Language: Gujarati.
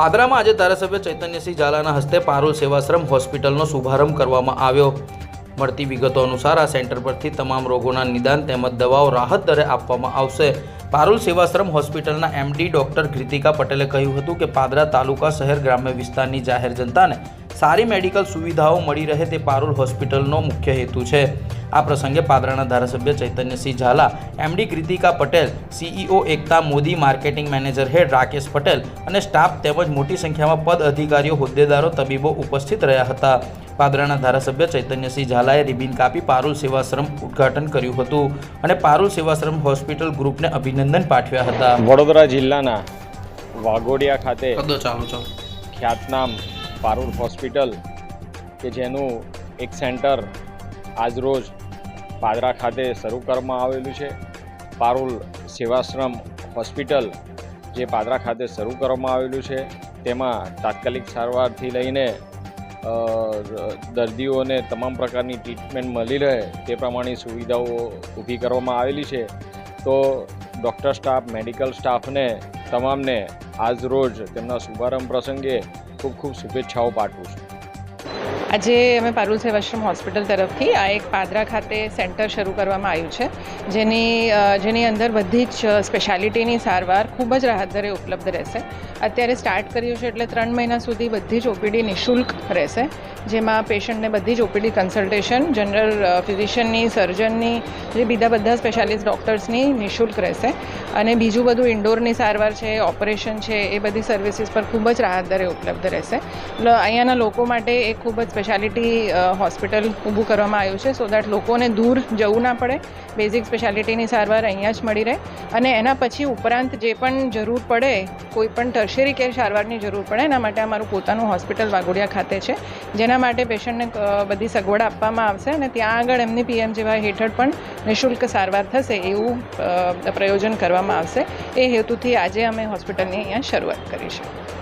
પાદરામાં આજે ધારાસભ્ય ચૈતન્યસિંહ ઝાલાના હસ્તે પારુલ સેવાશ્રમ હોસ્પિટલનો શુભારંભ કરવામાં આવ્યો. મળતી વિગતો અનુસાર આ સેન્ટર પરથી તમામ રોગોના નિદાન તેમજ દવાઓ રાહત દરે આપવામાં આવશે. પારુલ સેવાશ્રમ હોસ્પિટલના એમડી ડોક્ટર કૃતિકા પટેલે કહ્યું હતું કે પાદરા તાલુકા શહેર ગ્રામ્ય વિસ્તારની જાહેર જનતાને સારી મેડિકલ સુવિધાઓ મળી રહે તે પારુલ હોસ્પિટલનો મુખ્ય હેતુ છે. આ પ્રસંગે પાદરાના ધારાસભ્ય Chaitanyasinh Zala MD Kruttika Patel CEO Ekta Modi marketing manager head Rakesh Patel અને સ્ટાફ તેમજ મોટી સંખ્યામાં પદ અધિકારીઓ હોદ્દેદારો તબીબો ઉપસ્થિત રહ્યા હતા. પાદરાના ધારાસભ્ય ચૈતન્યસિંહ ઝાલાએ રિબિન કાપી પારુલ સેવાશ્રમ ઉદ્ઘાટન કર્યું હતું અને પારુલ સેવાશ્રમ હોસ્પિટલ ગ્રુપને અભિનંદન પાઠવ્યા હતા. વડોદરા જિલ્લાના વાઘોડિયા ખાતે ખ્યાતનામ પારુલ હોસ્પિટલ કે જેનું એક સેન્ટર આજરોજ પાદરા ખાતે શરૂ કરવામાં આવેલું છે. પારુલ સેવાશ્રમ હોસ્પિટલ જે પાદરા ખાતે શરૂ કરવામાં આવેલું છે. તેમાં તાત્કાલિક સારવારથી લઈને દર્દીઓને તમામ પ્રકારની ટ્રીટમેન્ટ મળી રહે તે પ્રમાણે સુવિધાઓ ઊભી કરવામાં આવેલી છે. તો ડૉક્ટર સ્ટાફ, મેડિકલ સ્ટાફને તમામને આજ રોજ તેમના શુભારંભ પ્રસંગે ખૂબ ખૂબ શુભેચ્છાઓ પાઠવું છું. આજે અમે પારુલ સેવાશ્રમ હોસ્પિટલ તરફથી આ એક પાદરા ખાતે સેન્ટર શરૂ કરવામાં આવ્યું છે. જેની જેની અંદર બધી જ સ્પેશિયાલિટીની સારવાર ખૂબ જ રાહત દરે ઉપલબ્ધ રહેશે. અત્યારે સ્ટાર્ટ કર્યું છે એટલે ત્રણ મહિના સુધી બધી જ ઓપીડી નિઃશુલ્ક રહેશે, જેમાં પેશન્ટને બધી જ ઓપીડી કન્સલ્ટેશન, જનરલ ફિઝિશિયનની, સર્જનની, જે બીજા બધા સ્પેશિયાલિસ્ટ ડૉક્ટર્સની નિઃશુલ્ક રહેશે. અને બીજું બધું ઇન્ડોરની સારવાર છે, ઓપરેશન છે, એ બધી સર્વિસીસ પર ખૂબ જ રાહત દરે ઉપલબ્ધ રહેશે. અહીંયાના લોકો માટે એ ખૂબ જ સ્પેશિયાલિટી હોસ્પિટલ ઊભું કરવામાં આવ્યું છે સો દેટ લોકોને દૂર જવું ના પડે. બેઝિક સ્પેશિયાલિટીની સારવાર અહીંયા જ મળી રહે. અને એના પછી ઉપરાંત જે પણ જરૂર પડે, કોઈ પણ ટર્શરી કેર સારવારની જરૂર પડે, એના માટે અમારું પોતાનું હોસ્પિટલ વાઘોડિયા ખાતે છે, જેના માટે પેશન્ટને બધી સગવડ આપવામાં આવશે અને ત્યાં આગળ એમની પીએમ જેવા હેઠળ પણ નિઃશુલ્ક સારવાર થશે એવું પ્રયોજન કરવામાં આવશે. એ હેતુથી આજે અમે હોસ્પિટલની અહીંયા શરૂઆત કરી છે